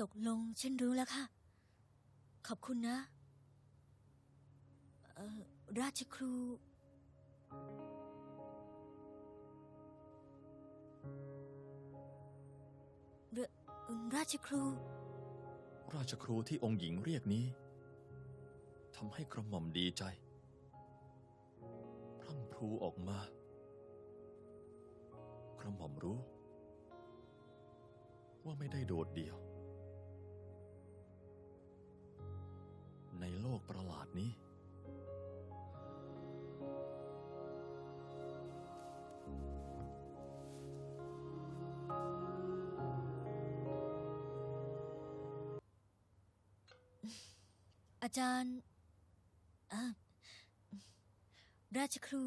ตกลงฉันรู้แล้วค่ะ ขอบคุณนะเออราชครูเรราชครู ราชครูที่องค์หญิงเรียกนี้ทำให้กระหม่อมดีใจ พรั่งพรูออกมา กระหม่อมรู้ ว่าไม่ได้โดดเดี่ยว ในโลกประหลาดนี้ อาจารย์อ่าราชครู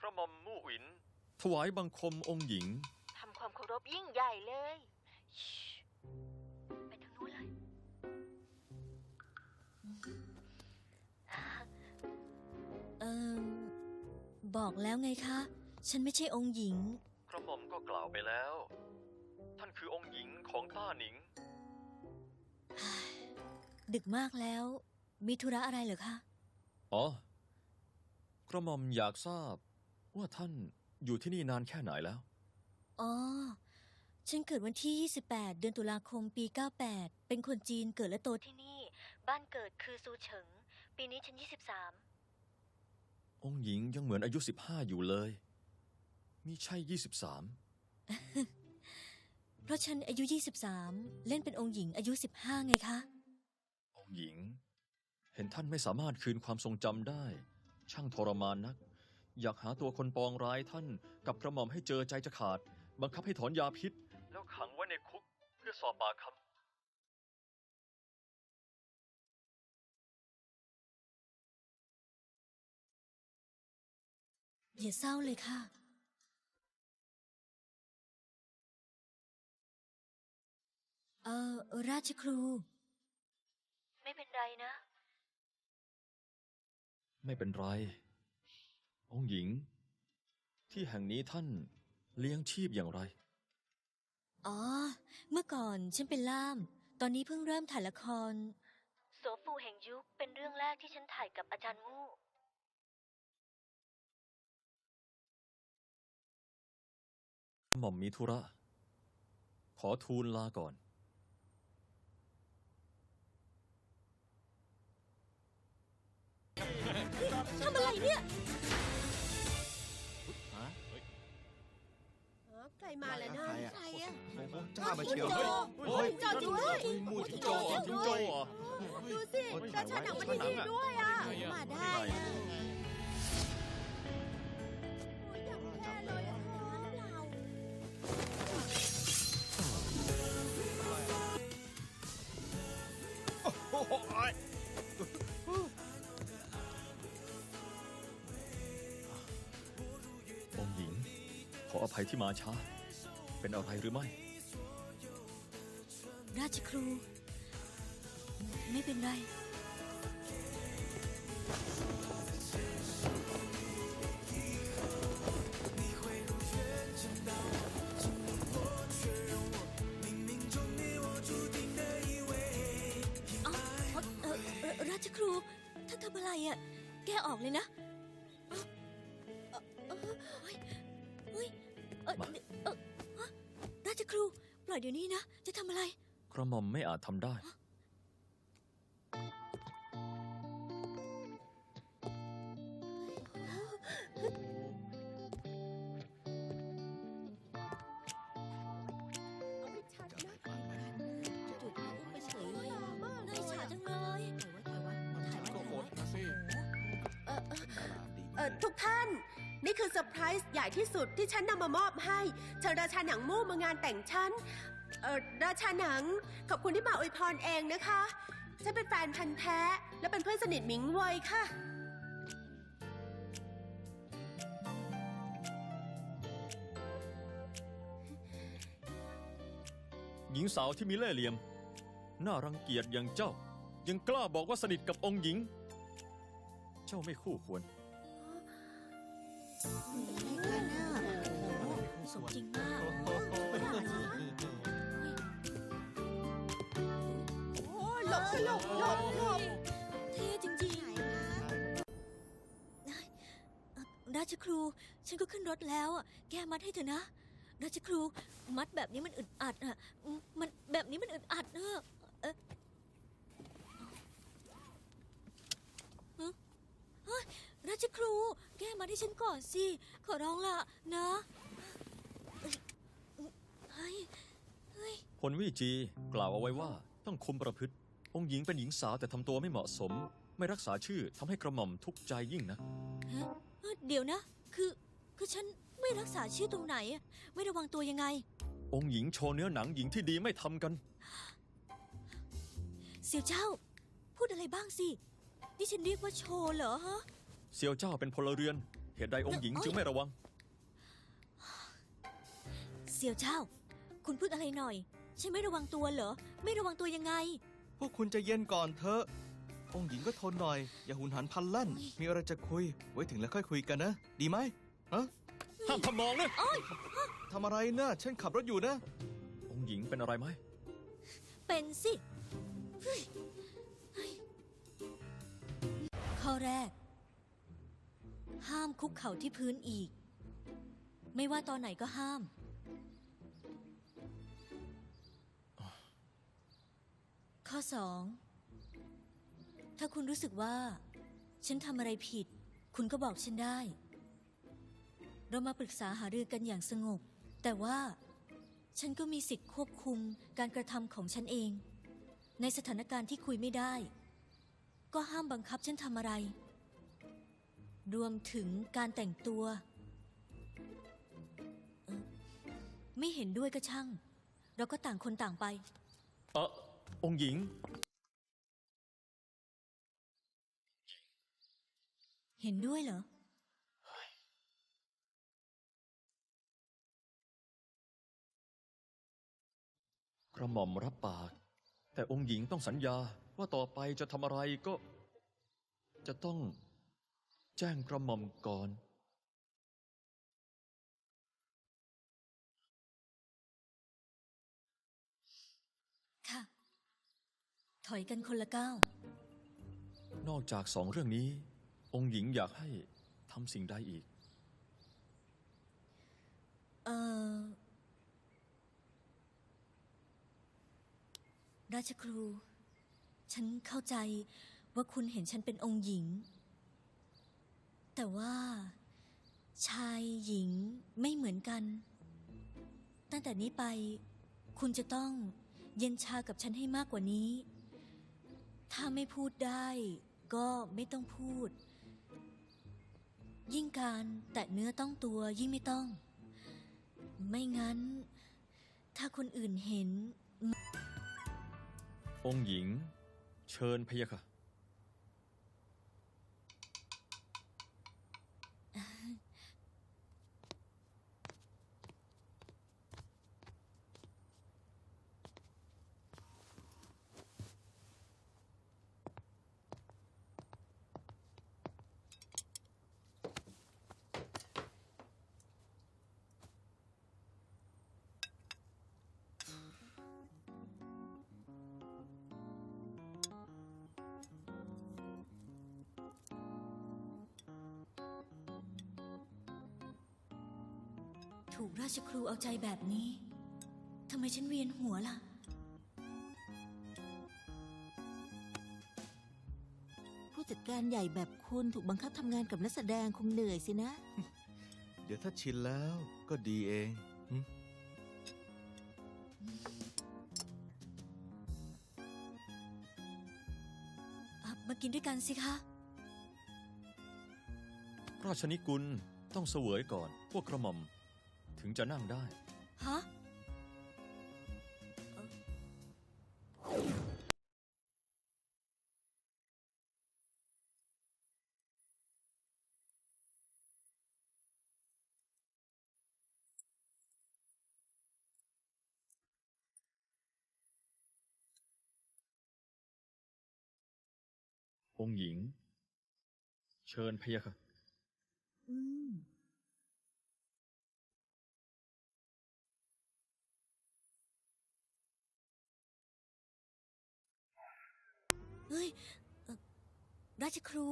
กระหม่อมมู่อิน ถวายบังคมองค์หญิง ทำความเคารพยิ่งใหญ่เลยชิไปทางนู้นเลย อ่อบอกแล้วไงคะ ฉันไม่ใช่องค์หญิง กระหม่อมก็กล่าวไปแล้ว ท่านคือองค์หญิงของต้าหนิง ดึกมากแล้ว มีธุระอะไรเหรอคะ อ๋อ กระหม่อมอยากทราบ ว่าท่านอยู่ที่นี่นานแค่ไหนแล้ว อ๋อ ฉันเกิดวันที่ 28 เดือนตุลาคมปี 98 เป็นคนจีนเกิดและโตที่ที่นี่ บ้านเกิดคือซูเฉิง ปีนี้ฉัน 23 องค์หญิงยังเหมือนอายุ 15 อยู่เลยมิใช่ 23 เพราะฉันอายุ 23 เล่นเป็นองค์หญิงอายุ 15 ไงคะ องค์หญิง เห็นท่านไม่สามารถคืนความทรงจำได้ ช่างทรมานนัก อยากหาตัวคนปองร้ายท่านกับกระหม่อมให้เจอใจจะขาด บังคับให้ถอนยาพิษ แล้วขังไว้ในคุกเพื่อสอบปากค อย่าเศร้าเลยค่ะ เอ่อราชครู ไม่เป็นไรนะำไม่เป็นไร องค์หญิง ที่แห่งนี้ท่านเลี้ยงชีพอย่างไร อ๋อ เมื่อก่อนฉันเป็นล่าม ตอนนี้เพิ่งเริ่มถ่ายละคร โสฟูแห่งยุคเป็นเรื่องแรกที่ฉันถ่ายกับอาจารย์มู่ หม่อมมีธุระ ขอทูลลาก่อน ทำอะไรเนี่ยใครมาแล้วนะใครอะใครอะจ้ามาเชียวโจเฮ้ยโจจริงด้วยมูจิงโจโจ้จริงจิงด้โจ้วยเหรอดูสิราชาหนังมาที่นี่ด้วยอะ มาได้ ภัยที่มาช้า เป็นอะไรหรือไม่ ราชครู ไม่เป็นไร เออเออราชครูท่านทำอะไรอะ แกออกเลยนะ รกระหม่อมไม่อาจทำได้ เอาไม่ชัดนะจุดๆอุ้มไปเฉยเลยอะน่าอิจฉาจังเลยถ่ายไว้ถ่ายไว้ก็อดนะสิเออเออเป็นดาราดีเออทุกท่าน นี่คือเซอร์ไพรส์ใหญ่ที่สุดที่ฉันนำมามอบให้ เชิญราชาหนังมู่มางานแต่งฉัน เออราชาหนัง ขอบคุณที่มาอวยพรเองนะคะ ฉันเป็นแฟนพันธ์แท้ และเป็นเพื่อนสนิทหมิงเวยค่ะ หญิงสาวที่มีเล่ห์เหลี่ยม น่ารังเกียจอย่างเจ้า ยังกล้าบอกว่าสนิทกับองค์หญิง เจ้าไม่คู่ควร สมจริงมาก หลบหลบหลบหลบเท่จริงๆเอ่อราชครู ฉันก็ขึ้นรถแล้วอะแกมัดให้เถอะนะ ราชครู มัดแบบนี้มันอึดอัดอะอืมมันแบบนี้มันอึดอัดเนอะเอ่อฮะเฮ้ยราชครู แกมัดให้ฉันก่อนสิ ขอร้องละนะเอ้ยเฮ้ยเฮ้ยพลวิจีกล่าวเอาไว้ว่าต้องคุมประพฤติ องค์หญิงเป็นหญิงสาวแต่ทำตัวไม่เหมาะสม ไม่รักษาชื่อทำให้กระหม่อมทุกข์ใจยิ่งนะ ฮะเอ้อเดี๋ยวนะ คือ คือฉันไม่รักษาชื่อตรงไหนอะไม่ระวังตัวยังไง องค์หญิงโชว์เนื้อหนังหญิงที่ดีไม่ทำกัน เสี่ยวเจ้า พูดอะไรบ้างสิ นี่ฉันเรียกว่าโชว์เหรอฮะ เซียวเจ้าเป็นพลเรือน เหตุใดองค์หญิงจึงไม่ระวัง เสี่ยวเจ้า คุณพูดอะไรหน่อย ฉันไม่ระวังตัวเหรอ ไม่ระวังตัวยังไง พวกคุณใจะเย็นก่อนเถอะ องค์หญิงก็ทนหน่อย อย่าหุนหันพลันแล่น มีอะไรจะคุย ไว้ถึงแล้วค่อยคุยกันนะ ดีไหมฮะห้ามทำมองนะทำอะไรนะฉันขับรถอยู่นะ องค์หญิงเป็นอะไรไหม เป็นสิเฮ้ยเฮ้ยข้อแรก ห้ามคุกเข่าที่พื้นอีก ไม่ว่าตอนไหนก็ห้าม ข้อสองถ้าคุณรู้สึกว่า ฉันทำอะไรผิด คุณก็บอกฉันได้ เรามาปรึกษาหารือกันอย่างสงบ แต่ว่าฉันก็มีสิทธิ์ควบคุมการกระทำของฉันเอง ในสถานการณ์ที่คุยไม่ได้ ก็ห้ามบังคับฉันทำอะไร รวมถึงการแต่งตัว ไม่เห็นด้วยก็ช่าง เราก็ต่างคนต่างไป เออ องค์หญิง เห็นด้วยเหรอ กระหม่อมรับปาก แต่องค์หญิงต้องสัญญาว่าต่อไปจะทำอะไรก็ จะต้องแจ้งกระหม่อมก่อน ค่ะ ถอยกันคนละก้าวนอกจากสองเรื่องนี้ องค์หญิงอยากให้ทำสิ่งใดอีก เอ่อราชครู ฉันเข้าใจว่าคุณเห็นฉันเป็นองค์หญิง แต่ว่าชายหญิงไม่เหมือนกัน ตั้งแต่นี้ไป คุณจะต้องเย็นชากับฉันให้มากกว่านี้ ถ้าไม่พูดได้ ก็ไม่ต้องพูด ยิ่งการแตะเนื้อต้องตัวยิ่งไม่ต้อง ไม่งั้น ถ้าคนอื่นเห็น องค์หญิง เชิญพะยะค่ะ ถูกราชครูเอาใจแบบนี้ ทำไมฉันเวียนหัวล่ะ ผู้จัดการใหญ่แบบคุณถูกบังคับทำงานกับนักแสดงคงเหนื่อยสินะ เดี๋ยวถ้าชินแล้วก็ดีเองหึอะมากินด้วยกันสิคะ ราชนิกุลต้องเสวยก่อน พวกกระหม่อม ถึงจะนั่งได้ ฮะ องค์หญิง เชิญพะยะค่ะ อืม เฮ้ยเอ่อราชครู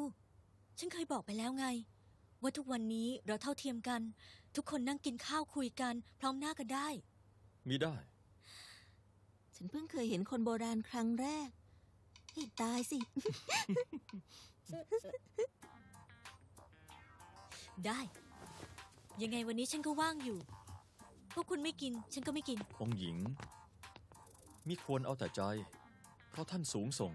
ฉันเคยบอกไปแล้วไง ว่าทุกวันนี้เราเท่าเทียมกัน ทุกคนนั่งกินข้าวคุยกัน พร้อมหน้ากันได้ มีได้ ฉันเพิ่งเคยเห็นคนโบราณครั้งแรกให้ตายสิ ได้ ยังไงวันนี้ฉันก็ว่างอยู่ พวกคุณไม่กิน ฉันก็ไม่กิน องค์หญิงมิควรเอาแต่ใจ เพราะท่านสูงส่ง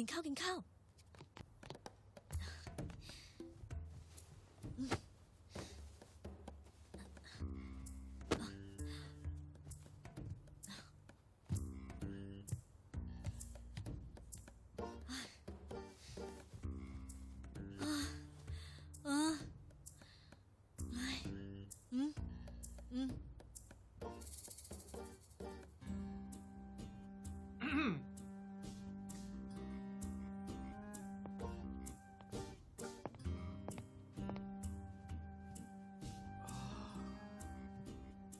กินข้าวกินข้าวเ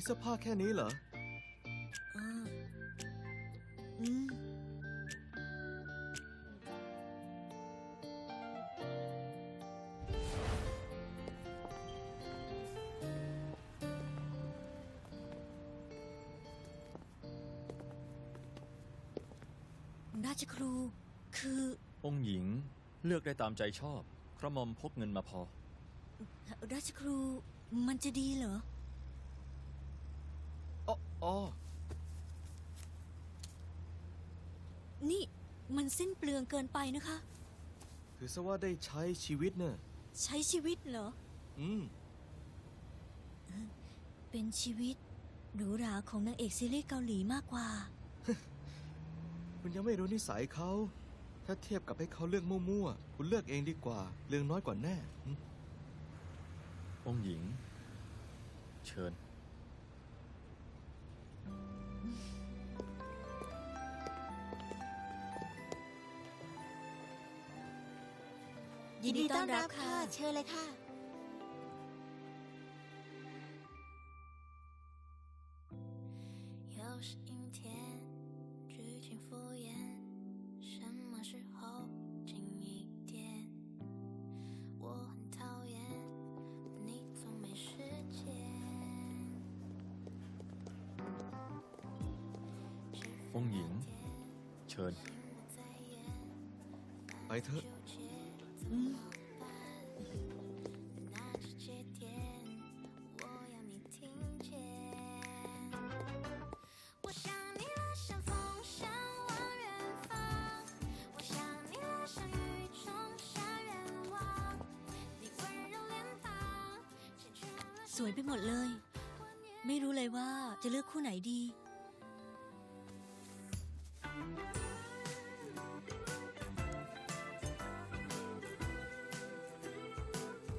มีเสื้อผ้าแค่นี้เหรอเอออืม ราชครู คือ องค์หญิงเลือกได้ตามใจชอบ กระหม่อมพกเงินมาพอ ราชครูมันจะดีเหรอ อ๋ออ๋อ นี่มันสิ้นเปลืองเกินไปนะคะ ถือซะว่าได้ใช้ชีวิตเนอะใช้ชีวิตเหรอ อืม เป็นชีวิตหรูหราของนางเอกซีรีส์เกาหลีมากกว่า คุณยังไม่รู้นิสัยเขา ถ้าเทียบกับให้เขาเลือกมั่วๆ คุณเลือกเองดีกว่า เรื่องน้อยกว่าแน่อืมองค์หญิง เชิญ ยินดีต้อนรับค่ะ เชิญเลยค่ะ 又是阴天，剧情敷衍，什么时候近一点？我很讨厌你总没时间。是否 องค์หญิง เชิญ 心不在焉， ไปเถอะ 纠结 อื สวยไปหมดเลย ไม่รู้เลยว่าจะเลือกคู่ไหนดี